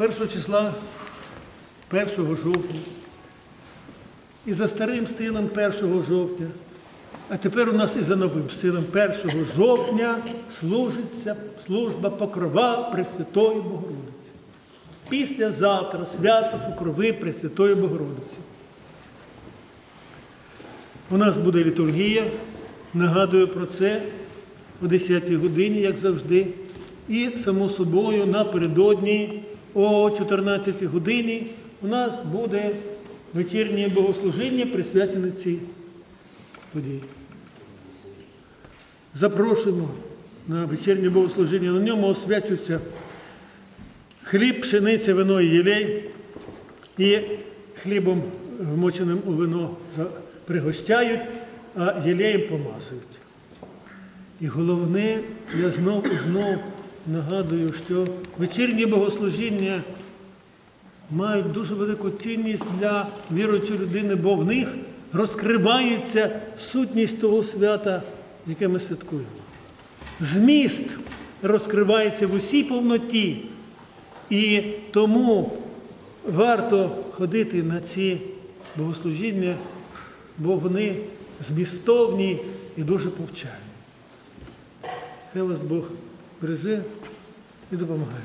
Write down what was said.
1 числа 1 жовтня і за старим стилем 1 жовтня, а тепер у нас і за новим стилем 1 жовтня служиться служба покрова Пресвятої Богородиці. Післязавтра свято Покрови Пресвятої Богородиці. У нас буде літургія, нагадую про це о 10-й годині, як завжди. І, само собою, напередодні о 14 годині у нас буде вечірнє богослужіння, присвячене цій події. Запрошуємо на вечірнє богослужіння. На ньому освячується хліб, пшениця, вино і єлей, і хлібом вмоченим у вино пригощають, а єлеєм помазують. І головне, я знов і знов нагадую, що вечірні богослужіння мають дуже велику цінність для віруючої людини, бо в них розкривається сутність того свята, яке ми святкуємо. Зміст розкривається в усій повноті. І тому варто ходити на ці богослужіння, бо вони змістовні і дуже повчальні. Хай вас Бог береже і допомагає.